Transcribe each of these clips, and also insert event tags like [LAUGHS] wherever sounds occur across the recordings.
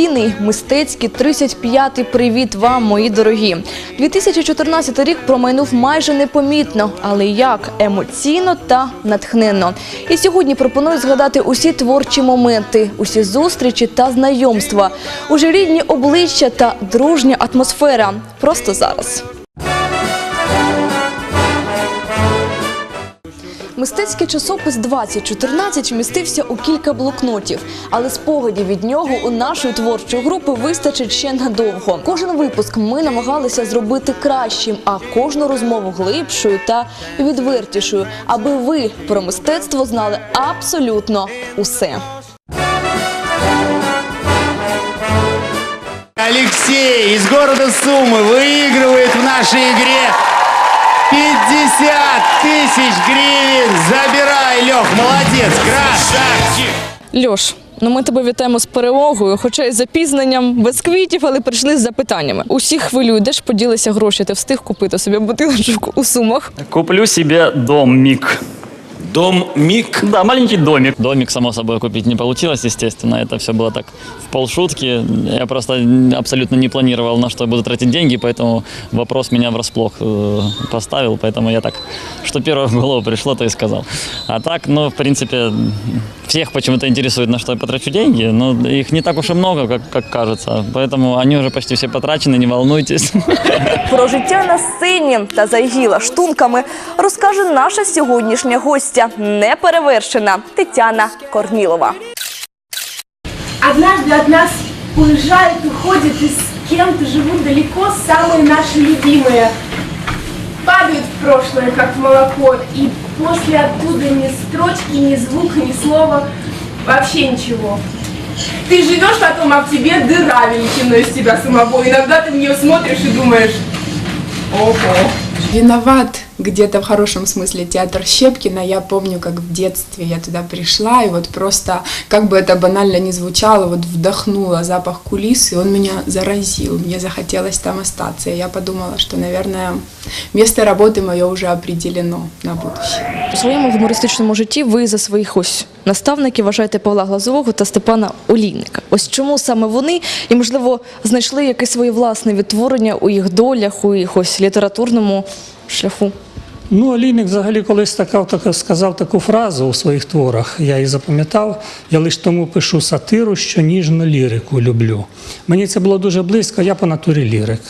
Традиційний мистецький 35-й привіт вам, мої дорогі. 2014 рік промайнув майже непомітно, але як емоційно та натхненно. І сьогодні пропоную згадати усі творчі моменти, усі зустрічі та знайомства, уже рідні обличчя та дружня атмосфера. Просто зараз. Мистецький часопис 2014 вмістився у кілька блокнотів, але спогадів від нього у нашої творчої групи вистачить ще надовго. Кожен випуск ми намагалися зробити кращим, а кожну розмову глибшою та відвертішою, аби ви про мистецтво знали абсолютно усе. Алексей из города Сумы выигрывает в нашей игре 50 тысяч гривен. Забирай, Лех, молодец, красавчик. Льош, ну ми тебе вітаємо з перемогою, хоча й з запізненням, без квітів, але прийшли з запитаннями. Усі хвилюють, де ж поділися гроші? Ти встиг купити собі будиночок у сумах. Куплю себе домик. Дом Мик. Да, маленький домик. Домик, само собой, купить не получилось, естественно. Это все было так в полшутки. Я просто абсолютно не планировал, на что я буду тратить деньги, поэтому вопрос меня врасплох э, поставил. Поэтому я так, что первое в голову пришло, то и сказал. А так, ну, в принципе, всех почему-то интересует, на что я потрачу деньги. Но их не так уж и много, как, как кажется. Поэтому они уже почти все потрачены, не волнуйтесь. Про життя на сцені та за її лаштунками розкаже наша сьогоднішня гостя, неперевершена Тетяна Корнілова. Однажды от нас уезжают, уходят и с кем-то живут далеко самые наши любимые. Падают в прошлое, как молоко, и после оттуда ни строчки, ни звука, ни слова, вообще ничего. Ты живешь потом, а в тебе дыра величиной из тебя самого. Иногда ты в нее смотришь и думаешь, ого. Виноват где-то в хорошем смысле театр Щепкина. Я помню, как в детстве я туда пришла, и вот просто, как бы это банально не звучало, вот вдохнула запах кулис, и он меня заразил. Мне захотелось там остаться. И я подумала, что, наверное, место работы мое уже определено на будущее. У своєму гумористичному житті ви за своїх ось наставників вважаєте Павла Глазового та Степана Олійника. Ось чому саме вони і, можливо, знайшли якесь своє власне відтворення у їх долях, у їх літературному шляху. Ну, Олійник взагалі колись така, така, сказав таку фразу у своїх творах. Я її запам'ятав. Я лише тому пишу сатиру, що ніжно лірику люблю. Мені це було дуже близько, я по натурі лірик.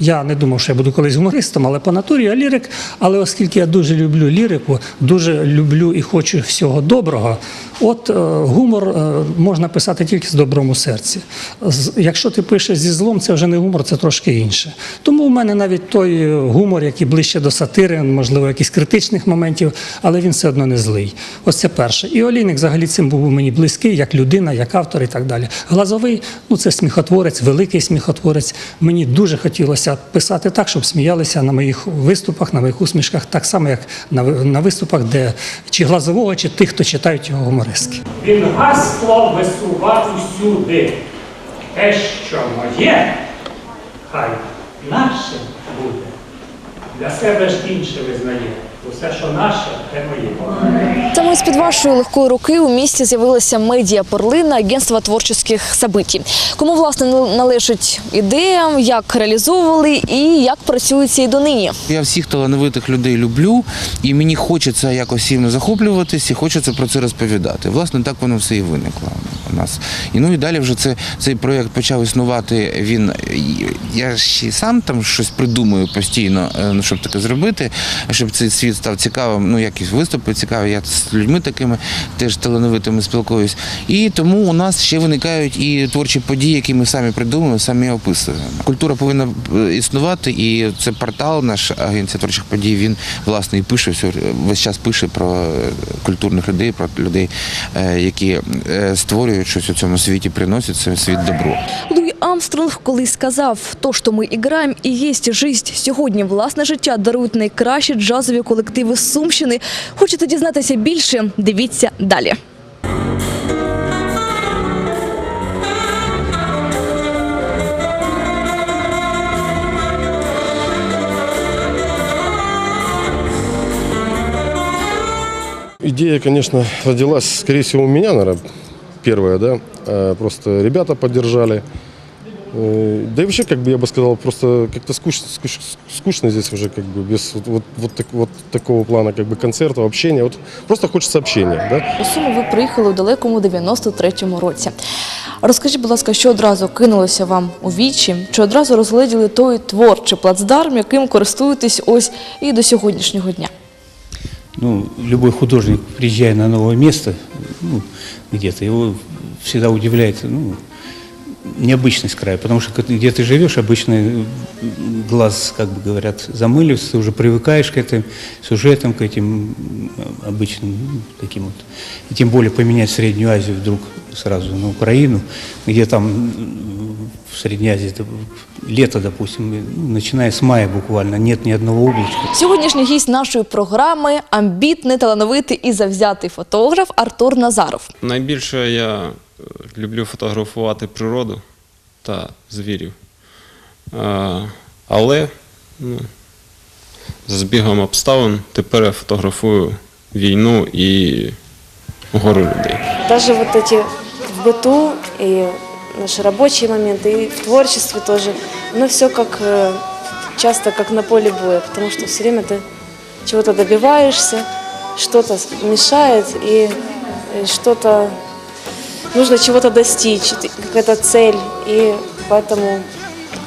Я не думав, що я буду колись гумористом, але по натурі я лірик. Але оскільки я дуже люблю лірику, дуже люблю і хочу всього доброго, от е, гумор е, можна писати тільки з добром у серці. З- якщо ти пишеш зі злом, це вже не гумор, це трошки інше. Тому в мене навіть той е, гумор, який ближче до сатири, можливо, якихось критичних моментів, але він все одно не злий. Ось це перше. І Олійник взагалі цим був мені близький, як людина, як автор і так далі. Глазовий, ну це сміхотворець, великий сміхотворець. Мені дуже хотілося писати так, щоб сміялися на моїх виступах, на моїх усмішках, так само, як на, на виступах, де чи глазового, чи тих, хто читають його гуморески. Він гасло висував усюди. Те, що моє, хай наше буде. Для себе ж інше визнає. Усе, що наше, те моє. Саме з під вашої легкої руки у місті з'явилася медіа перлина агентства творчих событий. Кому власне належить ідея, як реалізовували і як працюється і донині. Я всіх талановитих людей люблю, і мені хочеться якось їм захоплюватися, і хочеться про це розповідати. Власне, так воно все і виникло у нас. І ну і далі вже це, цей проєкт почав існувати. Він я ще сам там щось придумую постійно, е, ну, щоб таке зробити, щоб цей світ став цікавим. Ну, якісь виступи цікаві. Я з людьми такими теж талановитими спілкуюсь. І тому у нас ще виникають і творчі події, які ми самі придумуємо, самі описуємо. Культура повинна е, існувати, і це портал, наш агенція творчих подій. Він власне і пише весь час пише про е, культурних людей, про людей, е, які створюють щось у цьому світі, приносять цей світ добро. Луї Амстронг колись сказав: то, що ми іграємо, і є життя. Сьогодні власне життя дарують найкращі джазові колективи Сумщини. Хочете дізнатися більше? Дивіться далі. Идея, конечно, родилась, скорее у меня, наверное, первая, да. э, просто ребята поддержали. Э, Да и вообще, как бы я бы сказал, просто как-то скучно, скуч- скучно здесь уже, как бы без вот, вот, вот, так- вот такого плана как бы концертов, общения. Вот просто хочется общения, да. У Суми ви приїхали у далекому 93-му році. Розкажіть, будь ласка, що одразу кинулося вам у вічі? Чи одразу розгледіли той творчий плацдарм, яким користуєтесь ось і до сьогоднішнього дня? Ну, любой художник, приезжая на новое место, ну, где-то, его всегда удивляет, ну, необычность края, потому что когда- где ты живешь, обычно э, глаз, как бы говорят, замыливается, ты уже привыкаешь к этим сюжетам, к этим м, обычным ну, таким вот. И тем более поменять Среднюю Азию вдруг сразу на Украину, где там м, в Средней Азии это лето, допустим, и, ну, начиная с мая буквально, нет ни одного облачка. Сьогоднішній гість нашої програми амбітний, талановитий і завзятий фотограф Артур Назаров. Найбільше я е, люблю фотографувати природу та звірів. Е, Але ну, за збігом обставин тепер я фотографую війну і гору людей. Даже вот эти в быту и наши рабочие моменты, и в творчестве тоже, оно все как э, часто как на поле боя, потому что все время ты чего-то добиваешься, что-то мешает, и э, что-то нужно чего-то достичь, ты- какая-то цель, и поэтому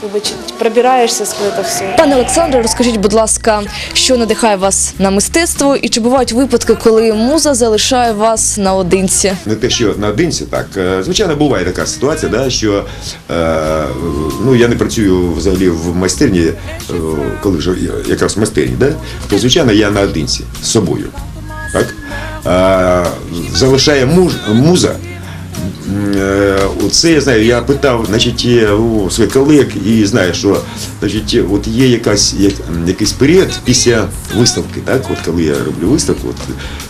как бы, чуть пробираешься сквозь это все. Пане Олександре, розкажіть, будь ласка, що надихає вас на мистецтво, і чи бувають випадки, коли муза залишає вас наодинці? Не те, що наодинці, так. Е, Звичайно, буває така ситуація, да, що е, ну, я не працюю взагалі в майстерні, е, коли вже я якраз в майстерні, да, то звичайно я наодинці з собою. Так? Е, залишає муж, муза. Е, Оце я знаю, я питав значить, у своїх колег і знаю, що значить, от є якась, як, якийсь період після виставки, так? От коли я роблю виставку, от,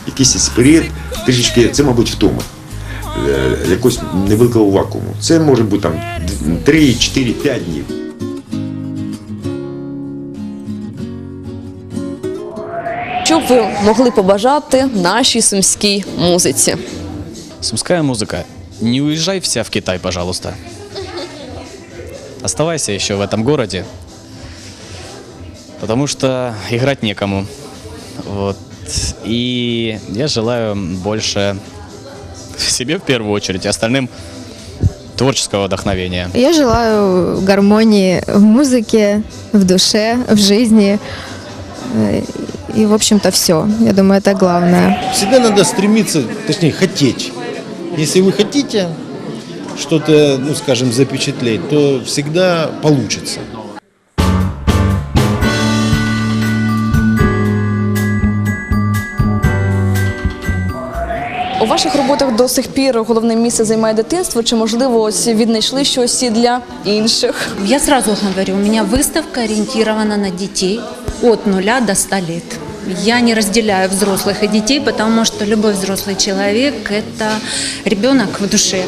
якийсь період, трішечки, це, мабуть, втома е, якогось невеликого вакууму. Це може бути там 3, 4, 5 днів. Що б ви могли побажати нашій сумській музиці? Сумская музыка. Не уезжай вся в Китай, пожалуйста. Оставайся еще в этом городе. Потому что играть некому. Вот. И я желаю больше себе в первую очередь, и остальным творческого вдохновения. Я желаю гармонии в музыке, в душе, в жизни. И, в общем-то, все. Я думаю, это главное. Всегда надо стремиться, точнее, хотеть. Если вы хотите что-то, ну, скажем, запечатлеть, то всегда получится. У ваших роботах до сих пір головне місце займає дитинство, чи можливо ось віднайшли щось і для інших? Я сразу говорю, у меня выставка ориентирована на детей от нуля до 100 лет. Я не разделяю взрослых и детей, потому что любой взрослый человек – это ребенок в душе.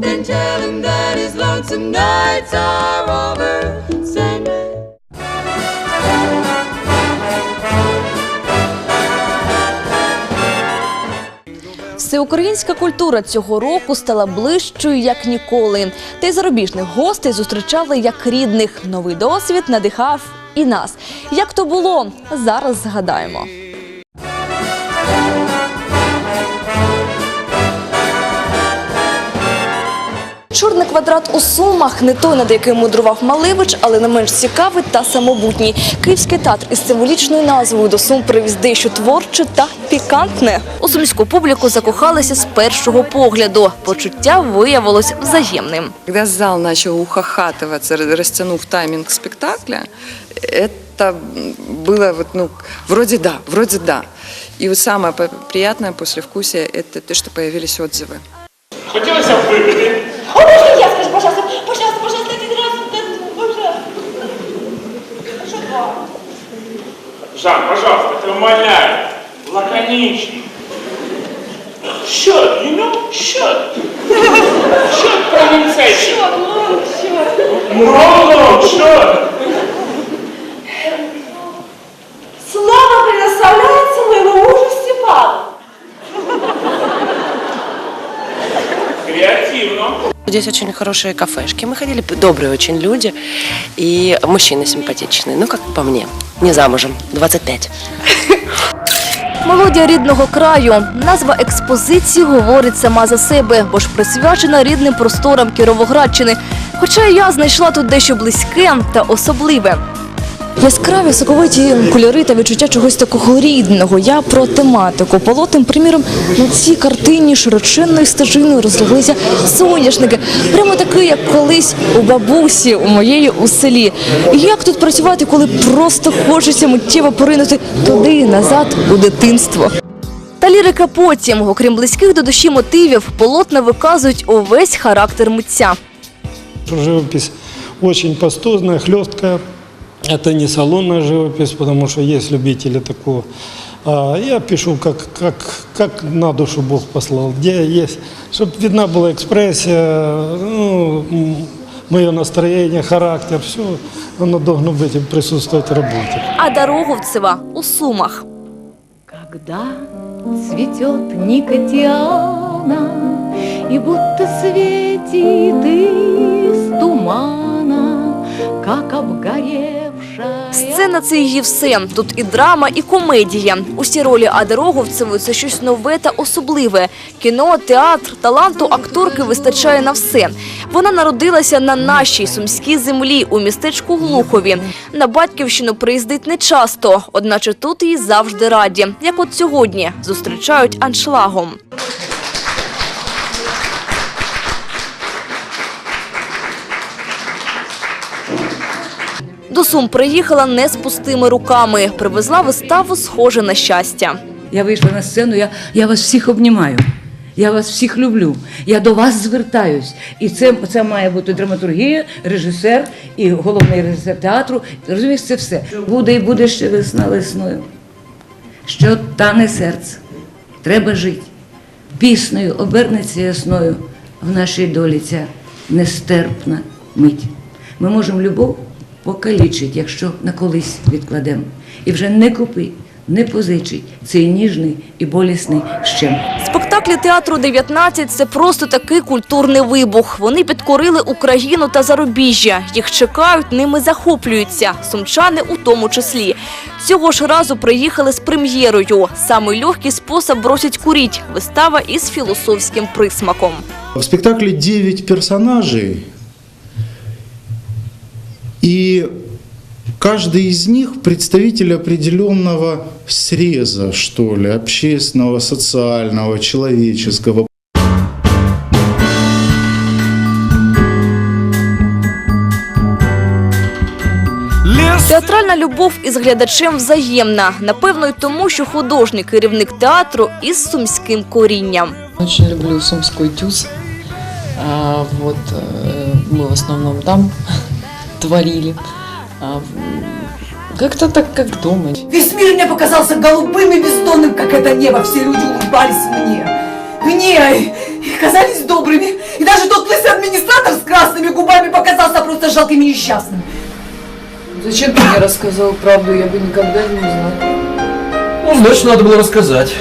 Then tell him that his lonesome nights are over. Всеукраїнська культура цього року стала ближчою як ніколи. Та й зарубіжних гостей зустрічали як рідних. Новий досвід надихав і нас. Як то було, зараз згадаємо. Чорний квадрат у Сумах не той, над яким мудрував Малевич, але не менш цікавий та самобутній. Київський театр із символічною назвою до Сум привіз дещо творче та пікантне. У сумську публіку закохалися з першого погляду. Почуття виявилось взаємним. Когда зал начал ухахатываться, растянув тайминг спектакля, это было вот, ну, вроде да, вроде да. И вот самое по- приятное послевкусие – это то, что появились отзывы. Хотілося б випити. О, можно я скажу, пожалуйста? Пожалуйста, пожалуйста, один раз. да, Пожалуйста. Что два? Жан, пожалуйста, ты умоляю. Лаконично. Shut, you know? Shut. Shut, pronunciation. Shut, Lord, shut. No, no, здесь очень хорошие кафешки. Мы ходили, добрые очень люди, и мужчины симпатичные. Ну, как по мне. Не замужем, 25. Мелодія рідного краю. Назва експозиції говорить сама за себе, бо ж присвячена рідним просторам Кіровоградщини. Хоча і я знайшла тут дещо близьке та особливе. Яскраві соковиті кольори та відчуття чогось такого рідного. Я про тематику. Полотен, приміром, на цій картині широченною стежиною розляглися соняшники. Прямо такий, як колись у бабусі у моєї у селі. Як тут працювати, коли просто хочеться миттєво поринути туди, назад, у дитинство. Та лірика потім, окрім близьких до душі мотивів, полотна виказують увесь характер митця. Живопись очень пастозная, хлесткая. Это не салонная живопись, потому что есть любители такого. А я пишу, как, как, как на душу Бог послал, где есть, чтобы видна была экспрессия, ну, мое настроение, характер, все, оно должно быть и присутствовать в работе. А Дороговцева у Сумах. Когда цветет Никотиана, И будто светит из тумана, Сцена це її все. Тут і драма, і комедія. Усі ролі Адероговцевої – це щось нове та особливе. Кіно, театр, таланту акторки вистачає на все. Вона народилася на нашій сумській землі у містечку Глухові. На батьківщину приїздить нечасто, одначе тут її завжди раді. Як от сьогодні зустрічають аншлагом. До Сум приїхала не з пустими руками. Привезла виставу «Схоже на щастя». Я вийшла на сцену, я, я вас всіх обнімаю. Я вас всіх люблю. Я до вас звертаюсь. І це, це має бути драматургія, режисер і головний режисер театру. Розумієш, це все. Буде і буде ще весна весною. Що тане серце. Треба жити. Піснею обернеться ясною в нашій долі ця нестерпна мить. Ми можемо любов покалічить, якщо на колись відкладемо. І вже не купи, не позичить цей ніжний і болісний щем. Спектаклі театру 19 – це просто такий культурний вибух. Вони підкорили Україну та зарубіжжя. Їх чекають, ними захоплюються. Сумчани у тому числі. Цього ж разу приїхали з прем'єрою. Самий легкий спосіб бросить куріть. Вистава із філософським присмаком. В спектакле 9 персонажей, и каждый из них представитель определенного среза, что ли, общественного, социального, человеческого. Театральна любов із глядачем взаємна. Напевно, й тому, що художній керівник театру із сумським корінням. Очень люблю Сумской тюз. А, вот э, мы в основном там Творили. А, как-то так, как дома. Весь мир мне показался голубым и бездонным, как это небо. Все люди улыбались мне. Мне и казались добрыми. И даже тот лысый администратор с красными губами показался просто жалким и несчастным. Зачем ты мне рассказал правду? Я бы никогда не узнал. Ну, значит, надо было рассказать.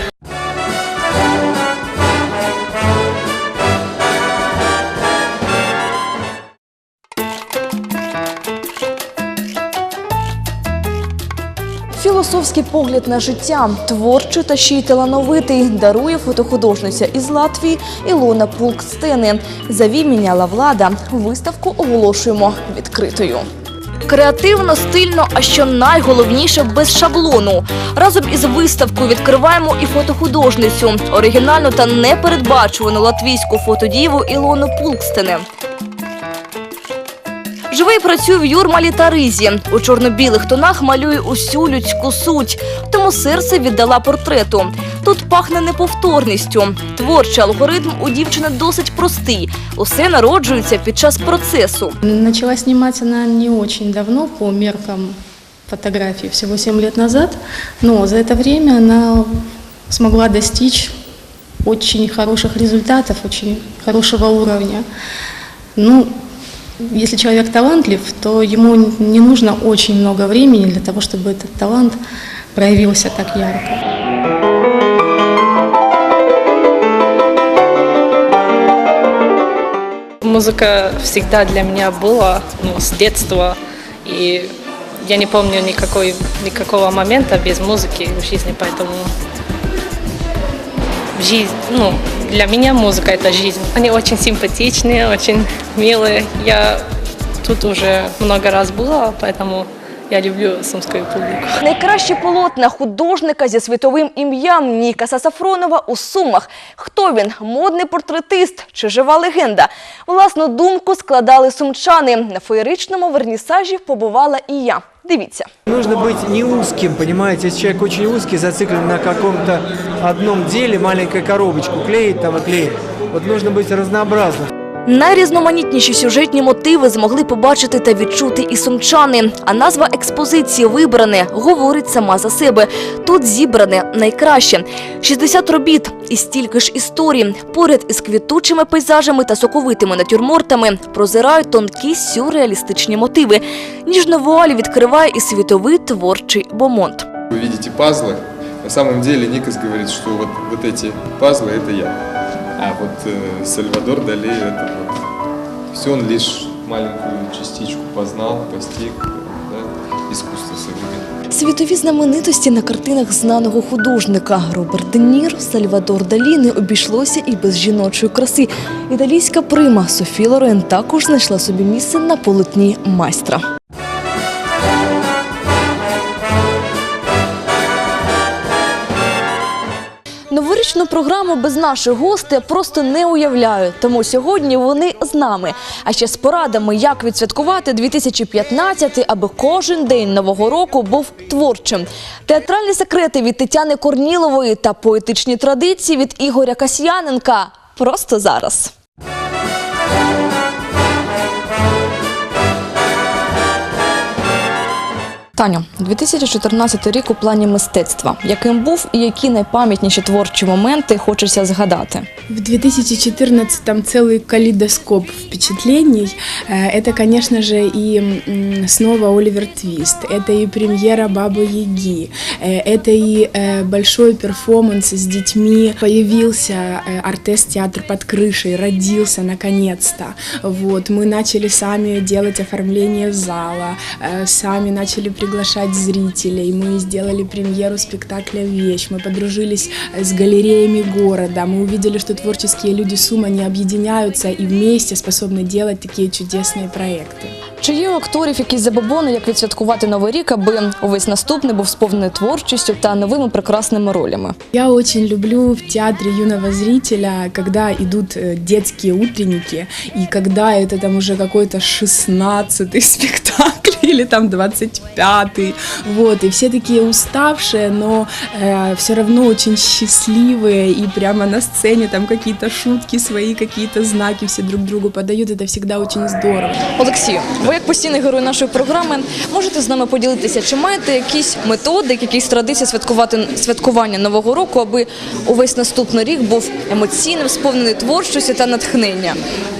Філософський погляд на життя, творчий та ще й талановитий, дарує фотохудожниця із Латвії Ілона Пулкстени. Заві міняла влада. Виставку оголошуємо відкритою. Креативно, стильно, а що найголовніше без шаблону. Разом із виставкою відкриваємо і фотохудожницю, оригінальну та непередбачувану латвійську фотодіву Ілону Пулкстене. Живе і працює в Юрмалі та Ризі. У чорно-білих тонах малює усю людську суть, тому серце віддала портрету. Тут пахне неповторністю. Творчий алгоритм у дівчини досить простий. Усе народжується під час процесу. Начала снимать она не очень давно по меркам фотографий, всего 7 лет назад, но за это время она смогла достичь очень хороших результатов, очень хорошего уровня. Ну, если человек талантлив, то ему не нужно очень много времени для того, чтобы этот талант проявился так ярко. Музыка всегда для меня была ну, с детства. И я не помню никакой, никакого момента без музыки в жизни, поэтому жизнь, ну, для меня музыка это жизнь. Они очень симпатичные, очень милые. Я тут уже много раз была, поэтому я люблю сумскую публику. Найкраще полотна художника зі світовим ім'ям Нікаса Сафронова у Сумах. Хто він? Модний портретист чи жива легенда? Власну думку складали сумчани. На феєричному вернісажі побувала і я. Дивіться. Нужно быть не узким, понимаете? Если человек очень узкий, зациклен на каком-то одном деле, маленькую коробочку клеит там и клеит. Вот нужно быть разнообразным. Найрізноманітніші сюжетні мотиви змогли побачити та відчути і сумчани. А назва експозиції «Вибране» говорить сама за себе. Тут зібране найкраще. 60 робіт і стільки ж історій. Поряд із квітучими пейзажами та соковитими натюрмортами прозирають тонкі сюрреалістичні мотиви. Ніжну вуаль відкриває і світовий творчий бомонд. Вы видите пазлы. На самом деле Никас говорит, что вот, вот эти пазлы это я. А вот э, Сальвадор Дали это вот все он лишь маленькую частичку познал, постиг да, искусство современное. Світові знаменитості на картинах знаного художника Роберт Де Ніро, Сальвадор Далі не обійшлося і без жіночої краси. Італійська прима Софі Лорен також знайшла собі місце на полотні майстра. Новорічну програму без наших гостей просто не уявляю, тому сьогодні вони з нами. А ще з порадами, як відсвяткувати 2015, аби кожен день нового року був творчим. Театральні секрети від Тетяни Корнілової та поетичні традиції від Ігоря Касьяненка. Просто зараз. Таню, 2014 рік у плані мистецтва. Яким був і які найпам'ятніші творчі моменти хочеться згадати? В 2014-м целый калейдоскоп впечатлений. Э, Это, конечно же, и м, снова Оливер Твист, это и премьера Бабы Яги, э, это и э, большой перформанс с детьми. Появился э, Артес-театр под крышей, родился наконец-то. Вот, мы начали сами делать оформление зала, э, сами начали приглашать зрителей, мы сделали премьеру спектакля «Вещь», мы подружились э, с галереями города, мы увидели, что творческие люди Сума не объединяются и вместе способны делать такие чудесные проекты. Чи є у акторів якісь забобони, як відсвяткувати новий рік, аби увесь наступний був сповнений творчістю та новими прекрасними ролями? Я очень люблю в театре юного зрителя, когда идут э, детские утренники, и когда это там уже какой-то 16-й спектакль [LAUGHS] или там 25-й, вот, и все такие уставшие, но все равно очень счастливые, и прямо на сцене там какие-то шутки свои, какие-то знаки все друг другу подают, это всегда очень здорово. Олексію, ви як постійний герой нашої програми, можете з нами поділитися, чи маєте якісь методики, якісь традиції святкувати святкування нового року, аби увесь наступний рік був емоційним, сповнений творчості та натхнення?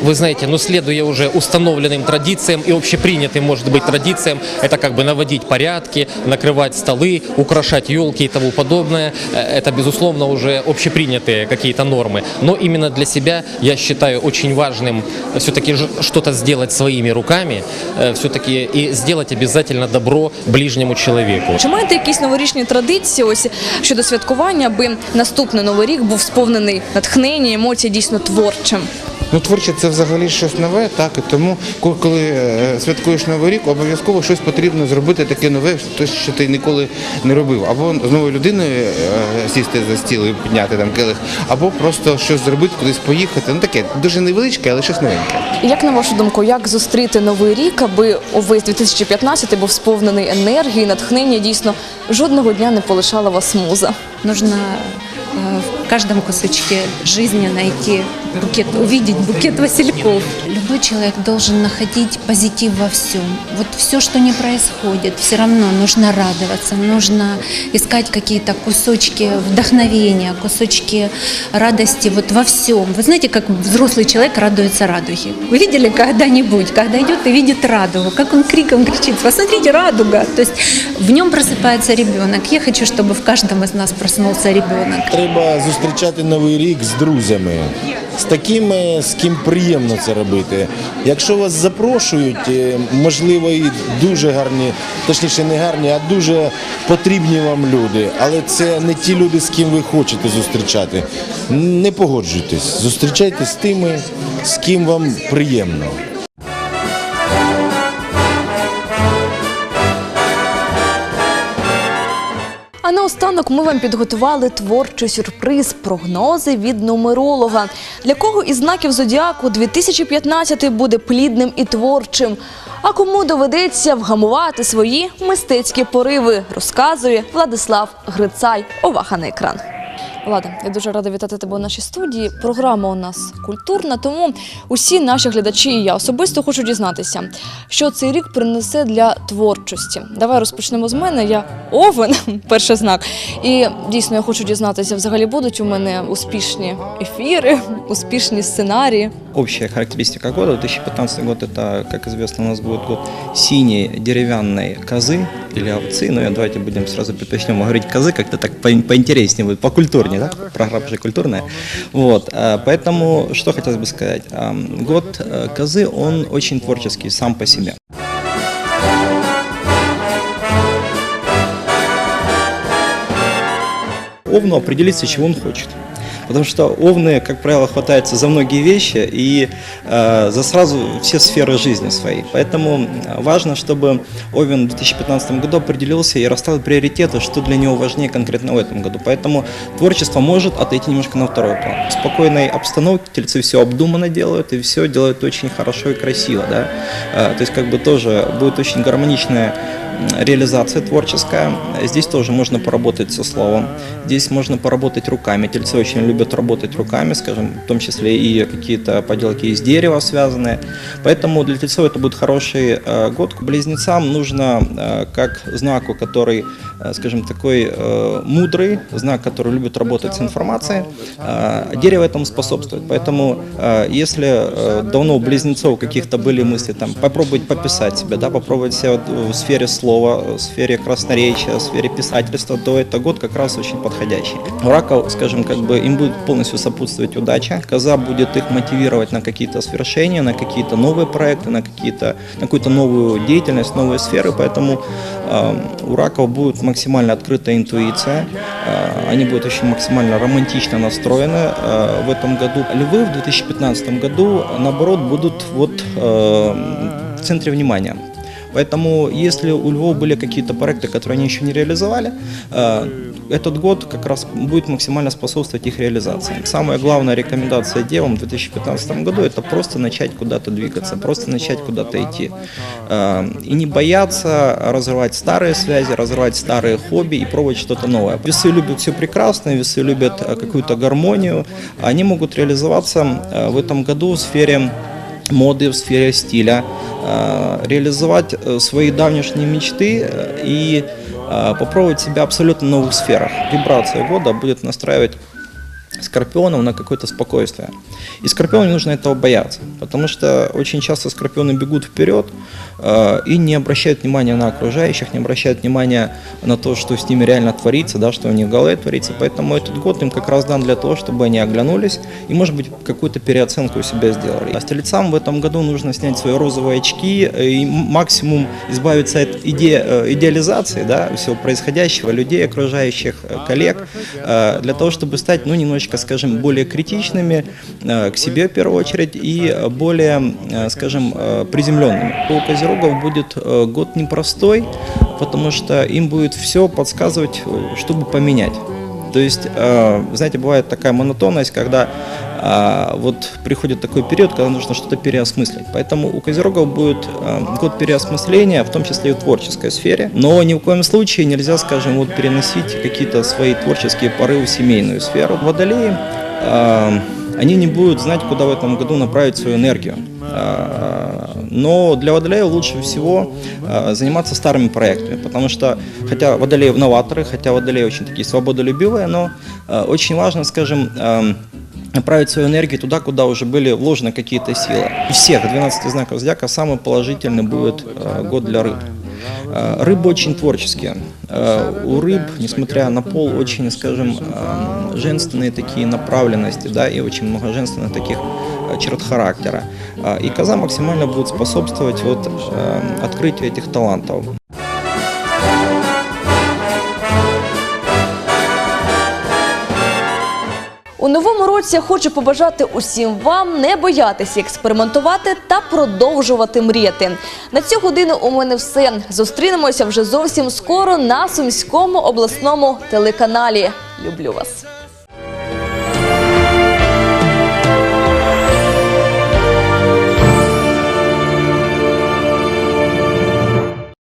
Вы знаете, ну следуя уже установленным традициям и общепринятым, может быть, традициям, это как бы наводить порядки, накрывать столы, украшать елки и тому подобное. Э, Это, безусловно, уже общепринятые какие-то нормы. Но именно для себя я считаю очень важным все-таки что-то сделать своими руками, все-таки и сделать обязательно добро ближнему человеку. Чи маєте якісь новорічні традиції ось щодо святкування, аби наступний новий рік був сповнений натхнення, емоцій дійсно творчим? Ну, творче це взагалі щось нове, так і тому, коли е, святкуєш новий рік, обов'язково щось потрібно зробити таке нове, те, що ти ніколи не робив. Або з новою людиною е, сісти за стіл і підняти там келих, або просто щось зробити, кудись поїхати. Ну таке дуже невеличке, але щось новеньке. Як на вашу думку, як зустріти новий рік, аби увесь 2015 був сповнений енергії, натхнення, дійсно жодного дня не полишала вас муза? Нужно э, в каждом кусочке жизни найти букет, увидеть букет васильков. Любой человек должен находить позитив во всем. Вот все, что не происходит, все равно нужно радоваться, нужно искать какие-то кусочки вдохновения, кусочки радости вот во всем. Вы знаете, как взрослый человек радуется радуге? Вы видели когда-нибудь, когда идет и видит радугу, как он криком кричит, посмотрите, радуга. То есть в нем просыпается ребенок. Я хочу, чтобы в каждом из нас проснулся ребенок. Треба зустрічати новий рік з друзями. З такими, з ким приємно це робити. Якщо вас запрошують, е, можливо, і дуже гарні, точніше не гарні, а дуже потрібні вам люди, але це не ті люди, з ким ви хочете зустрічати. Не погоджуйтесь, зустрічайтесь з тими, з ким вам приємно. А наостанок ми вам підготували творчий сюрприз прогнози від нумеролога. Для кого із знаків зодіаку 2015 буде плідним і творчим. А кому доведеться вгамувати свої мистецькі пориви, розказує Владислав Грицай. Увага на екран. Влада, я дуже рада вітати тебе у нашій студії. Програма у нас культурна, тому усі наші глядачі і я особисто хочу дізнатися, що цей рік принесе для творчості. Давай розпочнемо з мене. Я овен, [LAUGHS] перший знак. І дійсно я хочу дізнатися, взагалі будуть у мене успішні ефіри, [LAUGHS] успішні сценарії. Общая характеристика года 2015 год это, как известно, у нас будет год синей деревянной козы или овцы. Но я давайте будем сразу предпочнем говорить козы, как-то так по- поинтереснее будет, покультурнее, Да? Программа же культурная. Вот, а, поэтому что хотелось бы сказать. Год э, козы, он очень творческий сам по себе. Овну определиться, чего он хочет. Потому что овны, как правило, хватаются за многие вещи и э, за сразу все сферы жизни своей. Поэтому э, важно, чтобы Овен в 2015 году определился и расставил приоритеты, что для него важнее конкретно в этом году. Поэтому творчество может отойти немножко на второй план. В спокойной обстановке тельцы все обдуманно делают и все делают очень хорошо и красиво. Да? Э, то есть как бы тоже будет очень гармоничная реализация творческая. Здесь тоже можно поработать со словом, здесь можно поработать руками. Тельцы очень любят работать руками, скажем, в том числе и какие-то поделки из дерева связанные. Поэтому для тельцов это будет хороший э, год. К близнецам нужно, э, как знаку, который, э, скажем, такой мудрый, знак, который любит работать с информацией, дерево этому способствует. Поэтому, если давно у близнецов каких-то были мысли, там, попробовать пописать себя, да, попробовать себя в сфере слова, в сфере красноречия, в сфере писательства, то это год как раз очень подходящий. У раков, скажем, как бы им будет полностью сопутствовать удача. Коза будет их мотивировать на какие-то свершения, на какие-то новые проекты, на какие-то на какую-то новую деятельность, новые сферы. Поэтому э, у раков будет максимально открытая интуиция. Э, они будут очень максимально романтично настроены э, в этом году. Львы в 2015 году, наоборот, будут вот э, в центре внимания. Поэтому, если у Львов были какие-то проекты, которые они еще не реализовали, э, этот год как раз будет максимально способствовать их реализации. Самая главная рекомендация девам в 2015 году – это просто начать куда-то двигаться, просто начать куда-то идти. Э, И не бояться разрывать старые связи, разрывать старые хобби и пробовать что-то новое. Весы любят все прекрасное, весы любят э, какую-то гармонию. Они могут реализоваться в этом году в сфере моды, в сфере стиля, э, реализовать э, свои давнишние мечты э, и э, попробовать себя абсолютно в новых сферах. Вибрация года будет настраивать скорпионов на какое-то спокойствие. И скорпиону не нужно этого бояться, потому что очень часто скорпионы бегут вперед э, и не обращают внимания на окружающих, не обращают внимания на то, что с ними реально творится, да, что у них в голове творится. Поэтому этот год им как раз дан для того, чтобы они оглянулись и, может быть, какую-то переоценку у себя сделали. А стрельцам в этом году нужно снять свои розовые очки э, и максимум избавиться от иде- э, идеализации да, всего происходящего, людей, окружающих, э, коллег, э, для того, чтобы стать, ну, немножечко, скажем, более критичными э, к себе в первую очередь и э, более, э, скажем, э, приземленными. У козерогов будет э, год непростой, потому что им будет все подсказывать, э, чтобы поменять. То есть, э, знаете, бывает такая монотонность, когда а, вот приходит такой период, когда нужно что-то переосмыслить. Поэтому у козерогов будет э, год переосмысления, в том числе и в творческой сфере. Но ни в коем случае нельзя, скажем, вот переносить какие-то свои творческие порывы в семейную сферу. Водолеи, они не будут знать, куда в этом году направить свою энергию. Но для водолеев лучше всего э, заниматься старыми проектами, потому что, хотя водолеи новаторы, хотя водолеи очень такие свободолюбивые, но э, очень важно, скажем, эм, направить свою энергию туда, куда уже были вложены какие-то силы. Из всех 12 знаков зодиака самый положительный будет год для рыб. Рыбы очень творческие. У рыб, несмотря на пол, очень, скажем, женственные такие направленности, да, и очень много женственных таких черт характера. Э, И коза максимально будет способствовать вот эм, открытию этих талантов. У новому році я хочу побажати усім вам не боятися експериментувати та продовжувати мріяти. На цю годину у мене все. Зустрінемося вже зовсім скоро на Сумському обласному телеканалі. Люблю вас.